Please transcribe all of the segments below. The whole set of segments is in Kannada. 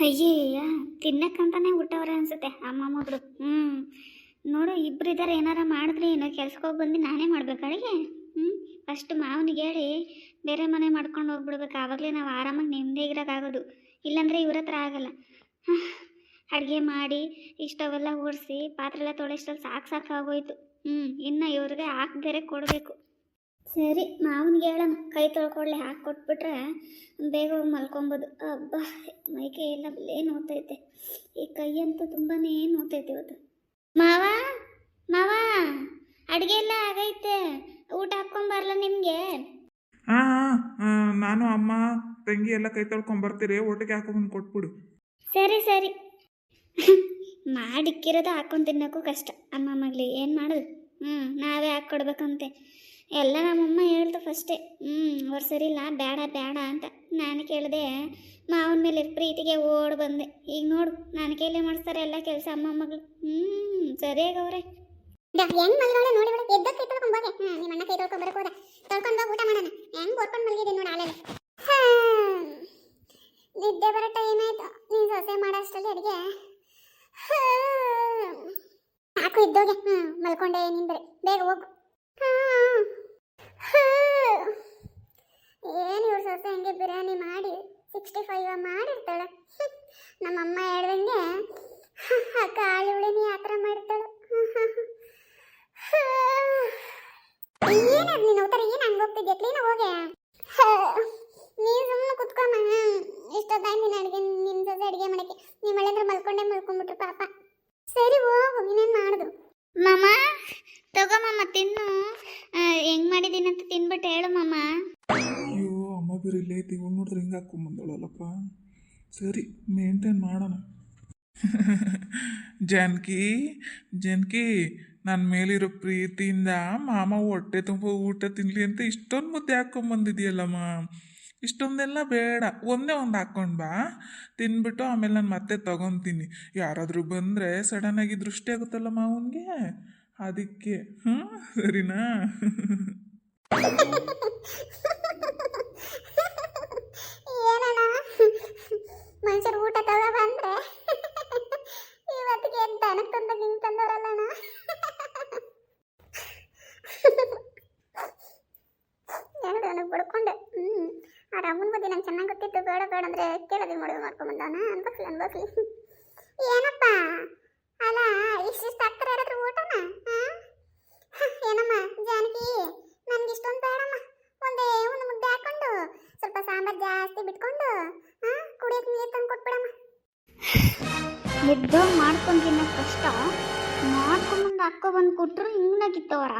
ಅಯ್ಯಯ್ಯ ತಿನ್ನಕ್ಕಂತಾನೆ ಹುಟ್ಟವ್ರೆ ಅನ್ಸುತ್ತೆ. ಅಮ್ಮ, ಮಗಳು. ಹ್ಞೂ ನೋಡು, ಇಬ್ರು ಇದ್ದಾರೆ ಏನಾರ ಮಾಡಿದ್ರೆ ಏನೋ ಕೆಲ್ಸಕ್ಕೆ ಹೋಗಿ ಬಂದು ನಾನೇ ಮಾಡ್ಬೇಕು. ಅಡುಗೆ? ಹ್ಞೂ ಫಸ್ಟ್ ಮಾವನಿಗೆ ಹೇಳಿ, ಬೇರೆ ಮನೆ ಮಾಡ್ಕೊಂಡು ಹೋಗ್ಬಿಡ್ಬೇಕು. ಆವಾಗಲೇ ನಾವು ಆರಾಮಾಗಿ ನೆಮ್ಮದಿ ಇರೋಕ್ಕಾಗೋದು ಇಲ್ಲಾಂದರೆ ಇವ್ರ ಹತ್ರ ಆಗಲ್ಲ. ಅಡುಗೆ ಮಾಡಿ ಇಷ್ಟವೆಲ್ಲ ಓಡಿಸಿ ಪಾತ್ರೆ ಎಲ್ಲ ಸಾಕು ಸಾಕಾಗೋಯ್ತು. ಹ್ಞೂ ಇನ್ನು ಇವ್ರಿಗೆ ಹಾಕಿ ಬೇರೆ ಕೊಡಬೇಕು. ಸರಿ ಮಾವನಿಗೆ ಹೇಳಮ್ಮ. ಕೈ ತೊಳ್ಕೊಳ್ಳಿ ಹಾಕಿ ಕೊಟ್ಬಿಟ್ರೆ ಬೇಗ ಹೋಗಿ ಮಲ್ಕೊಬೋದು. ಅಬ್ಬ ಮೈಕೆ ಎಲ್ಲ ಬಲ್ಲೇ ನೋತೈತೆ ಈ ಕೈ ಅಂತೂ ತುಂಬಾ ನೋತೈತೆ ಇವತ್ತು. ಮಾವ ಮಾವ ಅಡುಗೆ ಎಲ್ಲ ಆಗೈತೆ. ಊಟ ಹಾಕ್ಕೊಂಬರ್ಲ ನಿಮಗೆ? ಹಾಂ ಹಾಂ ನಾನು ಅಮ್ಮ ತಂಗಿ ಎಲ್ಲ ಕೈ ತೊಳ್ಕೊಂಬರ್ತೀರಿ ಒಟ್ಟಿಗೆ ಹಾಕೊಂಬಂದು ಕೊಟ್ಬಿಡು. ಸರಿ ಸರಿ. ಮಾಡಿಕ್ಕಿರೋದು ಹಾಕೊಂಡು ತಿನ್ನೋಕ್ಕೂ ಕಷ್ಟ. ಅಮ್ಮ ಮಗ್ಲಿ ಏನು ಮಾಡೋದು? ಹ್ಞೂ ನಾವೇ ಹಾಕ್ಕೊಡ್ಬೇಕಂತೆ ಎಲ್ಲ ನಮ್ಮಮ್ಮ ಹೇಳ್ದು ಫಸ್ಟೇ ಹ್ಞೂ ಅವ್ರು ಸರಿಲ್ಲ ಬೇಡ ಬೇಡ ಅಂತ. ನಾನು ಕೇಳಿದೆ, ಮಾವನ ಮೇಲೆ ಪ್ರೀತಿಗೆ ಓಡ್ ಬಂದೆ. ಈಗ ನೋಡು, ನಾನು ಕೈಲೇ ಮಾಡಿಸ್ತಾರೆ ಎಲ್ಲ ಕೆಲಸ ಅಮ್ಮ ಮಗಳು ಹ್ಞೂ ಸರಿಯಾಗವ್ರೆ ಹೆಂಗ್ ಮಲ್ಗೋಳೆ ನೋಡಿ ಬಿಡು. ಎದ್ದ ಕೈ ಹೋಗೆ. ಹ್ಮ್ ನಿಮ್ಮ ಅಣ್ಣ ಕೈ ತೊಳ್ಕೊಂಡ್ ಬರಕ್ ಹೋದ ತೊಳ್ಕೊಂಡ್ ಊಟ ಮಾಡೋಣ. ಹೆಂಗ್ ಬರ್ಕೊಂಡ್ ಮಲ್ಗಿದೆ ನೋಡಿ ಆಲೆಲ್ಲ ನಿದ್ದೆ ಬರೋ ಟೈಮ್ ಆಯ್ತು. ನೀನ್ ಸೊಸೆ ಮಾಡೋಷ್ಟರಲ್ಲಿ ಅಡಿಗೆ. ಸಾಕು ಇದ್ದೋಗೆ ಹ್ಮ್, ಮಲ್ಕೊಂಡೆ ನಿಂದ್ರೆ ಬೇಗ ಹೋಗು. ಏನು ಇವ್ರ ಸೊಸೆ ಹಂಗೆ ಬಿರಿಯಾನಿ ಮಾಡಿ ಸಿಕ್ಸ್ಟಿ ಫೈವ್ ಮಾಡಿರ್ತಾಳೆ. ನಮ್ಮಮ್ಮ ಹೇಳ್ದಂಗೆ ಕಾಳು ಉಳಿನಿ, ಆ ಥರ ಮಾಡಿರ್ತಾಳೆ. ಏನದು ನೀನು ಉತ್ತರ ಏನು ಹಂಗೆ ಹೋಗ್ತಿದ್ಯಾ? ಕ್ಲೀನ ಹೋಗೆ. ನೀನು ಸುಮ್ಮನೆ ಕುತ್ಕೊಮ್ಮ ಇಷ್ಟೊತ್ತಾಯ್ತು ನೀನು ಅಡುಗೆ ನಿನ್ನ ಜೊತೆ ಅಡುಗೆ ನೀ ಮಳೆ ಮಳೆಂದ್ರೆ ಮಲ್ಕೊಂಡೇ ಮಲ್ಕೊಂಡ್ಬಿಟ್ರು ಪಾಪ. ಸರಿ ಹೋಗು, ನೀನೇನು ಮಾಡಿದ್ರು ಮಾಮ, ತಗೋ ಮಾಮ, ತಿನ್ನು. ಮಾಡಿದೀನಿ ಅಂತ ತಿನ್ಬಿಟ್ಟು ಹೇಳು ಮಾಮ. ಅಯ್ಯೋ, ಅಮ್ಮ ಬೇರೆ ಇಲ್ಲೇ ಐತಿ, ಇವ್ನು ನೋಡಿದ್ರೆ ಹಿಂಗೆ ಹಾಕೊಂಬಂದಳಲ್ಲಪ್ಪ ಸರಿ ಮೇಂಟೈನ್ ಮಾಡೋಣ. ಜಾನಕಿ ಜಾನಕಿ ನನ್ನ ಮೇಲಿರೋ ಪ್ರೀತಿಯಿಂದ ಮಾಮ ಹೊಟ್ಟೆ ತುಂಬ ಊಟ ತಿನ್ಲಿ ಅಂತ ಇಷ್ಟೊಂದು ಮುದ್ದೆ ಹಾಕ್ಕೊಂಬಂದಿದ್ಯಲ್ಲಮ್ಮ ಇಷ್ಟೊಂದೆಲ್ಲ ಬೇಡ. ಒಂದೇ ಒಂದು ಹಾಕ್ಕೊಂಡು ಬಾ. ತಿನ್ಬಿಟ್ಟು ಆಮೇಲೆ ನಾನು ಮತ್ತೆ ತಗೊತೀನಿ. ಯಾರಾದರೂ ಬಂದರೆ ಸಡನ್ನಾಗಿ ದೃಷ್ಟಿ ಆಗುತ್ತಲ್ಲ ಮಾವನಿಗೆ? ಅದಕ್ಕೆ. ಹ್ಞೂ ಸರಿನಾ? ಮನುಷ್ಯರು ಊಟ ತಗ ಬಂದ್ರೆ ಇವತ್ತಿಗೆ ದನಕ್ಕೆ ತಂದ ನಿಂಗೆ ತಂದವರಲ್ಲಣ್ಣ? ನನಗೆ ಬಡ್ಕೊಂಡೆ? ಹ್ಞೂ ಆ ರಮ್ಮನ ಬಗ್ಗೆ ನಂಗೆ ಚೆನ್ನಾಗಿ ಗೊತ್ತಿತ್ತು. ಬೇಡ ಬೇಡ ಅಂದರೆ ಕೇಳೋದು ಮಾಡೋದು ಮಾಡ್ಕೊಂಬಂದಾನ ಅನ್ಬಸ್ಲಿ ಅನ್ಬಸ್ಲಿ ಏನಪ್ಪ? ಅಲ್ಲ ಇಷ್ಟಿಷ್ಟು ಹಾಕ್ತಾರೆ ಯಾರಾದ್ರೂ ಊಟನ? ಏನಮ್ಮ, ಜಾನಕಿ? ನನ್ಗೆ ಇಷ್ಟೊಂದು ಬೇಡಮ್ಮ. ಒಂದೇ ಒಂದು ಮುದ್ದೆ ಹಾಕೊಂಡು, ಸ್ವಲ್ಪ ಸಾಂಬಾರ್ ಜಾಸ್ತಿ ಬಿಟ್ಕೊಂಡು ಹಾಂ ಕುಡಿಯಕ್ಕೆ ನೀರು ತಂದು ಕೊಟ್ಬಿಡಮ್ಮ. ಎದ್ದೋಗಿ ಮಾಡ್ಕೊಂಡು ಕಷ್ಟ. ಮಾಡ್ಕೊಂಬಂದು ಹಾಕೋ ಬಂದು ಕೊಟ್ಟರು ಹಿಂಗ್ನಾಗಿತ್ತವರ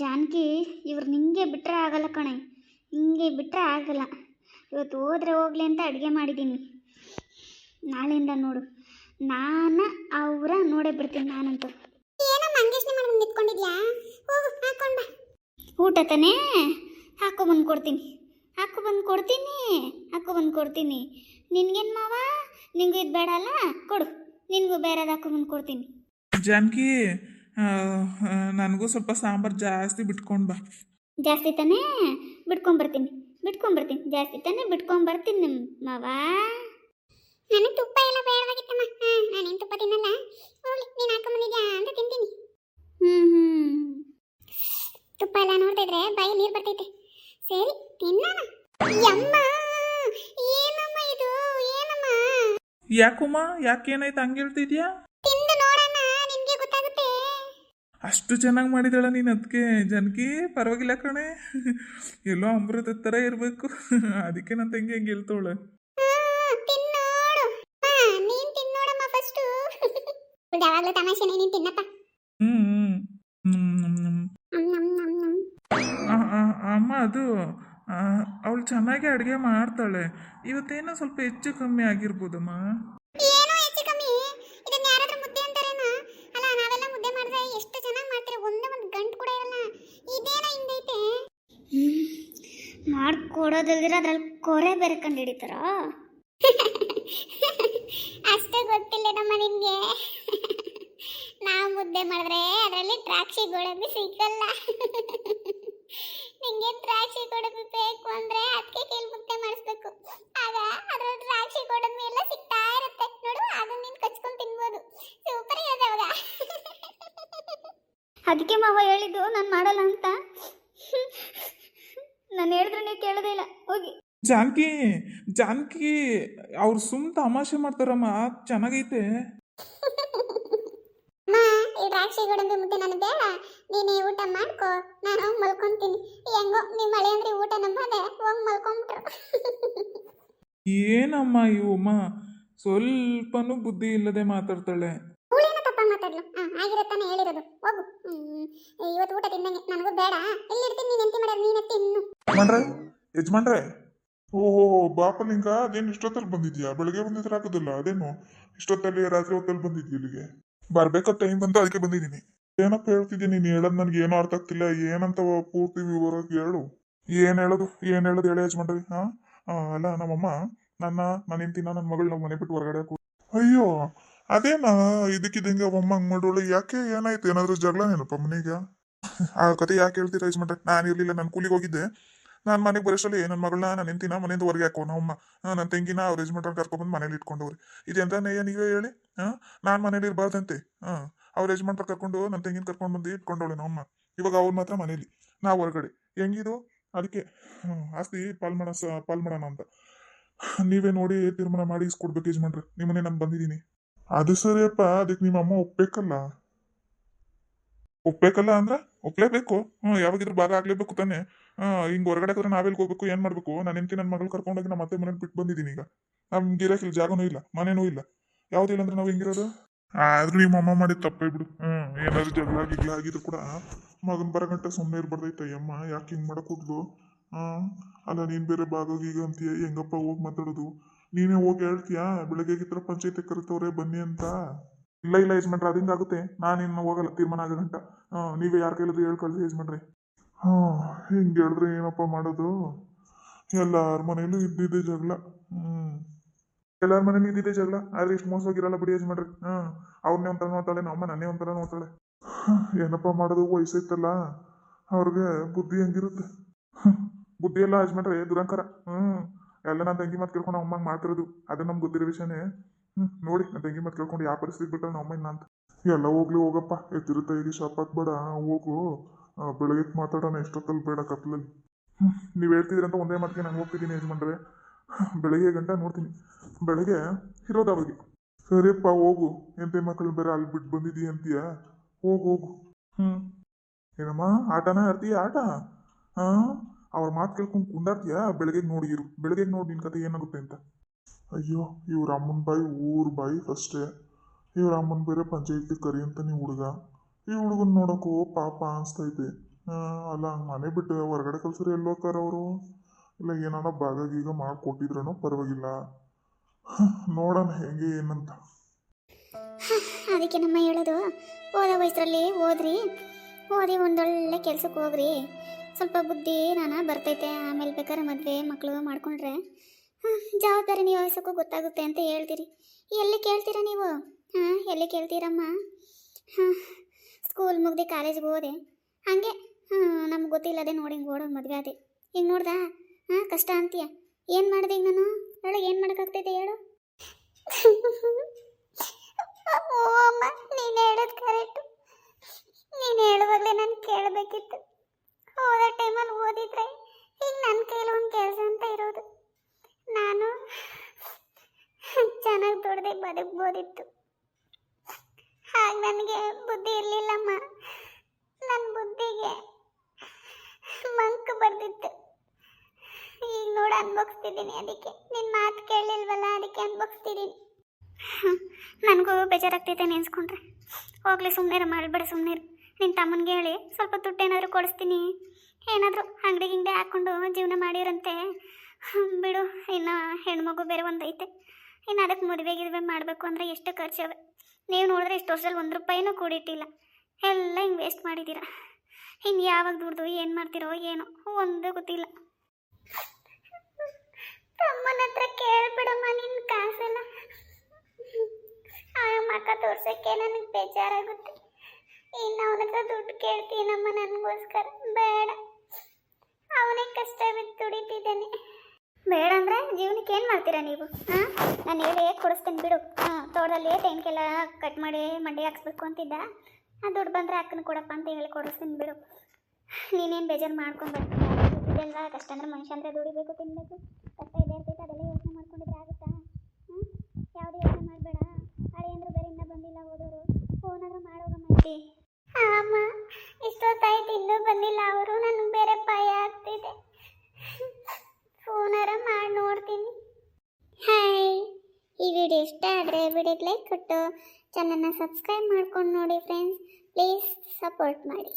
ಜಾನಕಿ, ಇವ್ರು ನಿಂಗೆ ಬಿಟ್ಟರೆ ಆಗಲ್ಲ ಕಣೆ. ಹಿಂಗೆ ಬಿಟ್ಟರೆ ಆಗಲ್ಲ. ಇವತ್ತು ಹೋದ್ರೆ ಹೋಗ್ಲಿ ಅಂತ ಅಡುಗೆ ಮಾಡಿದ್ದೀನಿ. ನಾಳೆಯಿಂದ ನೋಡು. ನಾನು ಅವರ ನೋಡೇ ಬಿಡ್ತೀನಿ ನಾನಂತೂ. ಏನಮ್ಮ ಮಾಡ್ಕೊಂಡು ನಿಂತ್ಕೊಂಡಿದ್ಯಾ? ಹೋಗು ಹಾಕೊಂಡ್ ಬಾ. ಊಟ ತಾನೇ? ಹಾಕೋ ಬಂದು ಕೊಡ್ತೀನಿ. ಹಾಕೋ ಬಂದು ಕೊಡ್ತೀನಿ. ಹಾಕೋ ಬಂದು ಕೊಡ್ತೀನಿ. ನಿನ್ಗೇನು ಮಾವ? ನಿಂಗೂ ಇದು ಬೇಡ ಅಲ್ಲ? ಕೊಡು. ನಿನಗೂ ಬೇರೆದು ಹಾಕೋ ಬಂದು ಕೊಡ್ತೀನಿ. ಜಾನಕಿ ನನಗೂ ಸ್ವಲ್ಪ ಸಾಂಬಾರು ಜಾಸ್ತಿ ಬಿಟ್ಕೊಂಡು ಬಾ. ಜಾಸ್ತಿ ತಾನೇ ಬಿಟ್ಕೊಂಬರ್ತೀನಿ ಬಿಟ್ಕೊಂಬರ್ತೀನಿ ಜಾಸ್ತಿ ತಾನೇ ಬಿಟ್ಕೊಂಬರ್ತೀನಿ ನಿಮ್ಮ ಮಾವ. ನನಗೆ ತುಪ್ಪ ಎಲ್ಲ ಬೇಡವಾಗಿತ್ತಮ್ಮ. ನಾನು ನಾನೇನು ತುಪ್ಪ ತಿನ್ನಲ್ಲ. ಹೋಗ್ಲಿ ನೀನು ಹಾಕೊಂಬಂದಿದ್ಯಾ ಅಂತ ತಿಂತೀನಿ. ಹ್ಞೂ ಹ್ಞೂ ತುಪ್ಪ ಎಲ್ಲ ನೋಡ್ತಾ ಇದ್ರೆ ಬಾಯಿ ನೀರು ಬರ್ತೈತೆ. ಸರಿ ತಿನ್ನೋಣ. ಯಮ್ಮ ಏನಮ್ಮ ಇದು ಏನಮ್ಮ? ಯಾಕಮ್ಮ ಯಾಕೇನಾಯ್ತು ಹಂಗೆ ಹೇಳ್ತಿದ್ಯಾ? ಅಷ್ಟು ಚೆನ್ನಾಗಿ ಮಾಡಿದಾಳ ನೀನು ಅದಕ್ಕೆ ಜನಕಿ ಪರವಾಗಿಲ್ಲ ಕಣೆ. ಎಲ್ಲೋ ಅಮೃತದ ಥರ ಇರಬೇಕು. ಅದಕ್ಕೆ ನನ್ನ ತಂಗಿ ಹಂಗೆ ಫಸ್ಟು ಯಾವಾಗಲೂ ತಮಾಷೆನೆ ನೀನ್ ತಿನ್ನಪ್ಪ. ಅಮ್ಮ ಅದು ಅವಳು ಚೆನ್ನಾಗಿ ಅಡುಗೆ ಮಾಡ್ತಾಳೆ. ಇವತ್ತೇನೋ ಸ್ವಲ್ಪ ಹೆಚ್ಚು ಕಮ್ಮಿ ಆಗಿರ್ಬೋದಮ್ಮ. ಮಾಡ್ಕೊಡೋದಲ್ದಿರ ಅದ್ರಲ್ಲಿ ಕೊರೆ ಬೇರೆ ಕಂಡು ಹಿಡಿತಾರ? ಅಷ್ಟೇ ಗೊತ್ತಿಲ್ಲ ನಮ್ಮ ನಿಮ್ಗೆ. ನಾವು ಮುದ್ದೆ ಮಾಡಿದ್ರೆ ಅದರಲ್ಲಿ ದ್ರಾಕ್ಷಿ ಗೋಡಂಬಿ ಸಿಗಲ್ಲ. ನಿಂಗೆ ದ್ರಾಕ್ಷಿ ಗೋಡಂಬಿ ಬೇಕು ಅಂದ್ರೆ ಅದಕ್ಕೆ ಕೇಳಿ ಮುದ್ದೆ ಮಾಡಿಸ್ಬೇಕು. ಆಗ ಅದರ ದ್ರಾಕ್ಷಿ ಗೋಡಂಬಿ ಎಲ್ಲ ಸಿಗ್ತಾ ಇರುತ್ತೆ. ನೋಡು ಅದು ನೀನು ಕಚ್ಕೊಂಡು ತಿನ್ಬೋದು. ಸೂಪರ್ ಇದೆ ಅವಾಗ. ಅದಕ್ಕೆ ಮಾವ ಹೇಳಿದ್ದು ನಾನು ಮಾಡಲ್ಲ ಅಂತ? ನಾನು ಹೇಳಿದ್ರೆ ನೀವು ಕೇಳೋದೇ ಇಲ್ಲ. ಹೋಗಿ. ಜಾನಕಿ ಜಾನಕಿ ಅವ್ರು ಸುಮ್ ತಮಾಷೆ ಮಾಡ್ತಾರಮ್ಮ ಚೆನ್ನಾಗೈತೆ. ಈ ದ್ರಾಕ್ಷಿ ಗೋಡಂಬಿ ಮುದ್ದೆ ನನಗೆ ಬೇಡ. ನೀನೇ ಊಟ ಮಾಡ್ಕೋ ನಾನು ಹೋಗಿ ಮಲ್ಕೊಂತೀನಿ. ಹೆಂಗೋ ನಿಮ್ಮ ಮಳೆ ಅಂದ್ರೆ ಊಟ ನಂಬದೆ ಹೋಗಿ ಮಲ್ಕೊಂಬಿಟ್ರು. ಏನಮ್ಮ ಇವಮ್ಮ ಸ್ವಲ್ಪನೂ ಬುದ್ಧಿ ಇಲ್ಲದೆ ಮಾತಾಡ್ತಾಳೆ. ಅವಳೇನ ತಪ್ಪ ಮಾತಾಡ್ಲು. ಆಗಿರತ್ತಾನೆ ಹೇಳಿರೋದು. ಹೋಗು. ಹ್ಮ್, ಇವತ್ತು ಊಟ ತಿಂದಂಗೆ ನನಗೂ ಬೇಡ ಎಲ್ಲಿರ್ತೀನಿ ನೀನು ಎಂತಿ ಮಾಡೋದು ನೀನೆ ತಿನ್ನು ಯಜಮಾನ್ರೆ ಯಜಮಾನ್ರೆ. ಓಹೋ ಬಾಪಲಿಂಗ, ಅದೇನು ಇಷ್ಟೊತ್ತಲ್ಲಿ ಬಂದಿದ್ಯಾ? ಬೆಳಗ್ಗೆ ಬಂದಿದ್ರೆ ಆಗೋದಿಲ್ಲ, ಅದೇನು? ಇಷ್ಟೊತ್ತಲ್ಲಿ ರಾತ್ರಿ ಹೊತ್ತಲ್ಲಿ ಬಂದಿದ್ಯಾ ಇಲ್ಲಿಗೆ? ಬರ್ಬೇಕೋ ಟೈಮ್ ಬಂದು ಅದಕ್ಕೆ ಬಂದಿದ್ದೀನಿ. ಏನಪ್ಪ ಹೇಳ್ತಿದ್ದೀನಿ, ನೀನು ಹೇಳೋದು ನನಗೆ ಏನೂ ಅರ್ಥ ಆಗ್ತಿಲ್ಲ. ಏನಂತ ಪೂರ್ತಿ ವಿವರ ಹೇಳು. ಏನು ಹೇಳೋದು? ಏನು ಹೇಳೋದು ಹೇಳಿ ಯಜಮಾನ್ರಿ, ಹಾ? ಅಲ್ಲ, ನಮ್ಮಮ್ಮ, ನನ್ನ ನನ್ನ ಹೆಂಡತಿ ನನ್ನ ಮಗಳನ್ನ ಮನೆ ಬಿಟ್ಟು ಹೊರಗಡೆ ಹಾಕು ಅಯ್ಯೋ, ಅದೇನಾ? ಇದಕ್ಕಿದಂಗೆ ಅಮ್ಮ ಹಂಗೆ ಮಾಡೋಳು ಯಾಕೆ? ಏನಾಯ್ತು? ಏನಾದರೂ ಏನಪ್ಪ ಮನೆಗೆ? ಆ ಕತೆ ಯಾಕೆ ಹೇಳ್ತೀರಾ ಯಜಮಾನ್ರೆ? ನಾನು ಇರಲಿಲ್ಲ, ನಾನು ಕೂಲಿಗೆ ಹೋಗಿದ್ದೆ. ನಾನು ಮನೆಗೆ ಬರೋಷ್ಟರಲ್ಲಿ ನನ್ನ ಮಗಳನ್ನ ನಾನು ನಿಂತಿನ ಮನೆಯಿಂದ ಹೊರಗೆ ಹಾಕೋ ನಮ್ಮಮ್ಮ ನನ್ನ ತಂಗಿನ ಅವ್ರ ಯಜಮಾನ್ ಕರ್ಕೊಂಡ್ಬಂದು ಮನೇಲಿ ಇಟ್ಕೊಂಡವ್ರಿ. ಇದೆಂತ ನೀವೇ ಹೇಳಿ? ನಾನು ಮನೇಲಿ ಇರಬಾರ್ದಂತೆ. ಹಾಂ, ಅವ್ರ ಯಜಮಾನ್ ಕರ್ಕೊಂಡು ನನ್ನ ತಂಗಿನ ಕರ್ಕೊಂಡು ಬಂದು ಇಟ್ಕೊಂಡವಳೆ ನಮ್ಮಮ್ಮ ಇವಾಗ ಅವ್ರು ಮಾತ್ರ ಮನೇಲಿ. ನಾವು ಹೊರಗಡೆ. ಹೆಂಗಿದು? ಅದಕ್ಕೆ ಆಸ್ತಿ ಪಾಲ್ ಮಾಡ ಪಾಲ್ ಮಾಡೋಣ ಅಂತ. ನೀವೇ ನೋಡಿ ತೀರ್ಮಾನ ಮಾಡಿ ಇಸ್ಕೊಡ್ಬೇಕು ಯಜಮಾನ್ರೆ. ನಿಮ್ಮನೆ ನಾನು ಬಂದಿದ್ದೀನಿ. ಅದು ಸರಿಯಪ್ಪ. ಅದಕ್ಕೆ ನಿಮ್ಮ ಅಮ್ಮ ಒಪ್ಬೇಕಲ್ಲ? ಒಪ್ಬೇಕಲ್ಲ ಅಂದ್ರೆ? ಒಪ್ಲೇಬೇಕು ಹ್ಞೂ ಯಾವಾಗಿದ್ರು ಭಾಗ ಆಗ್ಲೇಬೇಕು ತಾನೆ. ಹಿಂಗೆ ಹೊರಗಡೆ ಹೋದ್ರೆ ನಾವೆಲ್ಲಿ ಹೋಗ್ಬೇಕು? ಏನು ಮಾಡಬೇಕು? ನಾನು ಹೆಂಡತಿ ನನ್ನ ಮಗಳು ಕರ್ಕೊಂಡೋಗಿ ನಮ್ಮ ಮತ್ತೆ ಮನೇಲಿ ಬಿಟ್ಟು ಬಂದಿದ್ದೀನಿ ಈಗ. ನಮ್ಗೆ ಇರಕ್ಕೆ ಇಲ್ಲಿ ಜಾಗನೂ ಇಲ್ಲ, ಮನೇನೂ ಇಲ್ಲ. ಯಾವುದಿಲ್ಲ ಅಂದ್ರೆ ನಾವು ಹೆಂಗಿರೋದು? ಆದ್ರೂ ನಿಮ್ಮ ಅಮ್ಮ ಮಾಡಿದ ತಪ್ಪೇ ಬಿಡು. ಹ್ಮ್, ಏನಾದ್ರು ಜಗಳ ಗಿಗ್ಲ ಆಗಿದ್ರು ಕೂಡ ಮಗನ್ ಬರಗಂಟ ಸುಮ್ಮನೆ ಇರ್ಬಾರ್ದೈತೆ. ಅಮ್ಮ ಯಾಕೆ ಹಿಂಗ್ ಮಾಡಕ್ ಹೋದ್ಲು? ಹಾ, ಅಲ್ಲ ನೀನ್ ಬೇರೆ ಭಾಗ ಗೀಗ ಅಂತೀಯ ಹೆಂಗಪ್ಪ ಹೋಗಿ ಮಾತಾಡೋದು? ನೀನೇ ಹೋಗಿ ಹೇಳ್ತೀಯಾ? ಬೆಳಗ್ಗೆ ಆಗಿತ್ರ ಪಂಚಾಯತಿ ಕರಿತವ್ರೆ, ಬನ್ನಿ ಅಂತ. ಇಲ್ಲ ಇಲ್ಲ ಯಜಮಾನ್ರೆ, ಅದು ಆಗುತ್ತೆ. ನಾನು ಇನ್ನು ಹೋಗಲ್ಲ, ತೀರ್ಮಾನ ಆಗೋ ಗಂಟ. ನೀವೇ ಯಾರ ಕೈಲಾದ್ರು ಹೇಳಿ ಕಳ್ಸಿ ಯಜಮಾನ್ರೆ. ಹಾಂ ಹಿಂಗೆ ಹೇಳಿದ್ರೆ ಏನಪ್ಪ ಮಾಡೋದು? ಎಲ್ಲಾರ ಮನೇಲೂ ಇದ್ದಿದ್ದೆ ಜಗಳ. ಹ್ಞೂ ಎಲ್ಲಾರ ಮನೇಲಿ ಇದ್ದಿದ್ದೆ ಜಗಳ. ಆದ್ರೆ ಇಷ್ಟು ಮೋಸವಾಗಿರಲ್ಲ ಬಿಡಿ ಯಜಮಾನ್ರಿ. ಹಾಂ ಅವ್ರನ್ನೇ ಒಂಥರ ನೋಡ್ತಾಳೆ ನಮ್ಮ ನನ್ನೇ ಒಂಥರ ನೋಡ್ತಾಳೆ. ಏನಪ್ಪ ಮಾಡೋದು? ವಯಸ್ಸೈತಲ್ಲ ಅವ್ರಿಗೆ ಬುದ್ಧಿ ಹೆಂಗಿರುತ್ತೆ? ಬುದ್ಧಿ ಎಲ್ಲ ಯಜಮಾನ್ರೆ, ದುರಂಕಾರ. ಹ್ಞೂ ಎಲ್ಲ ನನ್ನ ತಂಗಿ ಮಾತು ಕೇಳ್ಕೊಂಡು ಅಮ್ಮಂಗೆ ಮಾಡ್ತಿರೋದು. ಅದು ನಮ್ಗೆ ಗೊತ್ತಿರೋ ವಿಷಯನೇ. ನೋಡಿ ನನ್ನ ತಂಗಿ ಮತ್ತೆ ಕೇಳ್ಕೊಂಡು ಯಾವ ಪರಿಸ್ಥಿತಿ ಬಿಟ್ಟ ನಮ್ಮ ಅಮ್ಮ ಅಂತ. ಎಲ್ಲ ಹೋಗ್ಲಿ, ಹೋಗಪ್ಪ. ಎತ್ತಿರುತ್ತೆ ಈಗ ಶಾಪ್ ಹಾಕ್ಬೇಡ ಹೋಗು. ಬೆಳಗ್ಗೆ ಮಾತಾಡೋಣ, ಎಷ್ಟೊತ್ತಲ್ಲಿ ಬೇಡ ಕತ್ಲಲ್ಲಿ. ಹ್ಞೂ ನೀವು ಹೇಳ್ತಿದ್ರಂತ ಒಂದೇ ಮಾತಿಗೆ ನಾನು ಹೋಗ್ತಿದ್ದೀನಿ ಯಜಮಾನ್ರೆ. ಬೆಳಗ್ಗೆ ಗಂಟ ನೋಡ್ತೀನಿ. ಬೆಳಗ್ಗೆ ಇರೋದು ಅವಾಗ ಸರಿಯಪ್ಪ, ಹೋಗು. ಎಂತೆ ಮಕ್ಕಳು ಬೇರೆ ಅಲ್ಲಿ ಬಿಟ್ಟು ಬಂದಿದ್ದೀ ಅಂತೀಯ? ಹೋಗು ಹೋಗು. ಹ್ಞೂ ಏನಮ್ಮ, ಆಟನ ಆಡ್ತೀಯ, ಆಟ? ಹಾಂ? ಅವ್ರ ಮಾತು ಕೇಳ್ಕೊಂಡು ಕುಂಡಾಡ್ತೀಯ? ಬೆಳಗ್ಗೆ ನೋಡಿರು ಬೆಳಗ್ಗೆ ನೋಡಿ ನಿನ್ನ ಕತೆ ಏನಾಗುತ್ತೆ ಅಂತ. ಅಯ್ಯೋ ಇವ್ರ ಅಮ್ಮನ ಬಾಯಿ ಊರ್ ಬಾಯಿ ಅಷ್ಟೇ. ಇವ್ರ ಅಮ್ಮನ ಬೇರೆ ಪಂಚಾಯತಿ ಕರಿ ಅಂತ ನೀವು ಹುಡುಗ. ಈ ಹುಡುಗನ ನೋಡೋಕ್ಕೂ ಪಾಪ ಅನಿಸ್ತೈತೆ. ಅಲ್ಲ, ಮನೆ ಬಿಟ್ಟು ಹೊರಗಡೆ ಕಲ್ಸರಿ ಎಲ್ಲೋ ಅವರು? ಇಲ್ಲ ಏನಾರ ಭಾಗ ಗೀಗ ಮಾಡಿಕೊಟ್ಟಿದ್ರೂ ಪರವಾಗಿಲ್ಲ. ನೋಡೋಣ ಹೆಂಗೆ ಏನಂತ. ಅದಕ್ಕೆ ನಮ್ಮ ಹೇಳೋದು, ಓದ ವಯಸ್ಸರಲ್ಲಿ ಓದ್ರಿ. ಓದಿ ಒಂದೊಳ್ಳೆ ಕೆಲ್ಸಕ್ಕೆ ಹೋಗ್ರಿ. ಸ್ವಲ್ಪ ಬುದ್ಧಿ ನಾನ ಬರ್ತೈತೆ. ಆಮೇಲೆ ಬೇಕಾದ್ರೆ ಮದುವೆ ಮಕ್ಕಳು ಮಾಡ್ಕೊಂಡ್ರೆ. ಜವಾಬ್ದಾರಿ ನೀವು ವಯಸ್ಸಕ್ಕೂ ಗೊತ್ತಾಗುತ್ತೆ ಅಂತ ಹೇಳ್ತೀರಿ. ಎಲ್ಲಿ ಕೇಳ್ತೀರಾ ನೀವು? ಹಾಂ, ಎಲ್ಲಿ ಕೇಳ್ತೀರಮ್ಮ? ಹಾಂ ಸ್ಕೂಲ್ ಮುಗ್ದು ಕಾಲೇಜ್ಗೆ ಹೋದೆ. ಹಾಗೆ, ಹಾಂ, ನಮ್ಗೆ ಗೊತ್ತಿಲ್ಲದೆ ನೋಡಿ ಹಿಂಗೆ ಓಡೋದು ಮದುವೆ ಅದೇ ಹಿಂಗೆ ನೋಡ್ದಾ? ಹಾಂ, ಕಷ್ಟ ಅಂತೀಯ. ಏನು ಮಾಡಿದೆ ಈಗ ನಾನು? ಹೇಳು ಏನು ಮಾಡೋಕ್ಕಾಗ್ತೈತೆ ಹೇಳು? ಅಮ್ಮ ನೀನು ಹೇಳೋದು ಕರೆಕ್ಟು ನೀನು ಹೇಳುವಾಗಲೇ ನಾನು ಕೇಳಬೇಕಿತ್ತು. ಓದೋ ಟೈಮಲ್ಲಿ ಓದಿದ್ರೆ, ಈಗ ನನ್ನ ಕೈಲಿ ಒಂದು ಕೆಲಸ ಅಂತ ಇರೋದು ನಾನು ಚೆನ್ನಾಗಿ ದುಡ್ದೆ ಬದುಕ್ಬೋದಿತ್ತು. ಹಾಗ ನನಗೆ ಬುದ್ಧಿ ಇರಲಿಲ್ಲಮ್ಮ. ನನ್ನ ಬುದ್ಧಿಗೆ ಮಂಕು ಬರ್ದಿತ್ತು ಈಗ ನೋಡಿ ಅನ್ಭವಿಸ್ತಿದ್ದೀನಿ ಅದಕ್ಕೆ. ನಿನ್ನ ಮಾತು ಕೇಳಿಲ್ವಲ್ಲ, ಅದಕ್ಕೆ ಅನ್ಭವಿಸ್ತಿದ್ದೀನಿ. ನನಗೂ ಬೇಜಾರಾಗ್ತೈತೆ ನೆನ್ಸ್ಕೊಂಡ್ರೆ. ಹೋಗ್ಲಿ ಸುಮ್ಮನೆ ಮಾಡಬೇಡ ಸುಮ್ಮನೆ ನಿನ್ನ ತಮ್ಮನಿಗೆ ಹೇಳಿ ಸ್ವಲ್ಪ ದುಡ್ಡು ಏನಾದರೂ ಕೊಡಿಸ್ತೀನಿ. ಏನಾದರೂ ಅಂಗಡಿ ಗಿಂಗಡಿ ಹಾಕ್ಕೊಂಡು ಜೀವನ ಮಾಡಿರಂತೆ. ಬಿಡು, ಇನ್ನು ಹೆಣ್ಮಗು ಬೇರೆ ಒಂದೈತೆ. ಇನ್ನು ಅದಕ್ಕೆ ಮದುವೆ ಗಿದುವೆ ಮಾಡಬೇಕು ಅಂದರೆ ಎಷ್ಟು ಖರ್ಚವೆ ನೀವು ನೋಡಿದ್ರೆ ಇಷ್ಟು ವರ್ಷದಲ್ಲಿ ಒಂದು ರೂಪಾಯಿನೂ ಕೂಡಿಟ್ಟಿಲ್ಲ. ಎಲ್ಲ ಹಿಂಗೆ ವೇಸ್ಟ್ ಮಾಡಿದ್ದೀರಾ? ಹಿಂಗೆ ಯಾವಾಗ ದುಡ್ದು, ಏನು ಮಾಡ್ತಿರೋ, ಏನೋ, ಒಂದು ಗೊತ್ತಿಲ್ಲ. ತಮ್ಮನ ಹತ್ರ ಕೇಳ್ಬಿಡಮ್ಮ ನಿನ್ನ ಕಾಸೆಲ್ಲ. ಆ ಮಕ್ಕ ತೋರ್ಸೋಕ್ಕೆ ನನಗೆ ಬೇಜಾರಾಗುತ್ತೆ. ಇನ್ನು ಅವನ ಹತ್ರ ದುಡ್ಡು ಕೇಳ್ತೀನಮ್ಮ ನನಗೋಸ್ಕರ. ಬೇಡ. ಅವನೇ ಕಷ್ಟ ಬಿದ್ದು ದುಡಿತಿದ್ದಾನೆ. ಬೇಡ ಅಂದ್ರೆ ಜೀವನಕ್ಕೆ ಏನು ಮಾಡ್ತೀರಾ ನೀವು? ನಾನು ಹೇಳಿ ಕೊಡಿಸ್ತೀನಿ ಬಿಡು. ತೋಟದಲ್ಲಿ ತೆಂಗಿನೆಲ್ಲ ಕಟ್ ಮಾಡಿ ಮಂಡಿ ಹಾಕ್ಸ್ಬೇಕು ಅಂತಿದ್ದ. ಆ ದುಡ್ಡು ಬಂದರೆ ಅಕ್ಕನ ಕೊಡಪ್ಪ ಅಂತ ಹೇಳಿ ಕೊಡಿಸ್ತೀನಿ ಬಿಡು. ನೀನೇನು ಬೇಜಾರು ದುಡ್ಡೆಲ್ಲ ಕಷ್ಟ ಅಂದ್ರೆ ಮನುಷ್ಯ ಅಂದ್ರೆ ದುಡಿಬೇಕು ತಿನ್ನಬೇಕು ಕಷ್ಟ ಇದೆ ಇರ್ತೈತೆ ಅದೆಲ್ಲ ಯೋಚನೆ ಮಾಡ್ಕೊಂಡಿದ್ರೆ ಆಗುತ್ತಾ? ಯಾವುದೇ ಯೋಚನೆ ಮಾಡಬೇಡ. ಹಳೆ ಅಂದ್ರೆ ಬೇರೆ ಇನ್ನೂ ಬಂದಿಲ್ಲ ಓದೋರು ಫೋನಾದ್ರೂ ಮಾಡಿ ಅಮ್ಮ ಇಷ್ಟೊತ್ತಾಯ್ತು, ಇನ್ನೂ ಬಂದಿಲ್ಲ. ಅವರು ನನಗೆ ಬೇರೆ ಪಾಯ ಆಗ್ತಿದೆ ಫೋನಾರ ಮಾಡಿ ನೋಡ್ತೀನಿ ಹಾಯ್ ಈ ವಿಡಿಯೋ ಇಷ್ಟ ಆದರೆ ವಿಡಿಯೋಗೆ ಲೈಕ್ ಕೊಟ್ಟು ಚಾನಲ್ನ ಸಬ್ಸ್ಕ್ರೈಬ್ ಮಾಡ್ಕೊಂಡು ನೋಡಿ ಫ್ರೆಂಡ್ಸ್ ಪ್ಲೀಸ್ ಸಪೋರ್ಟ್ ಮಾಡಿ.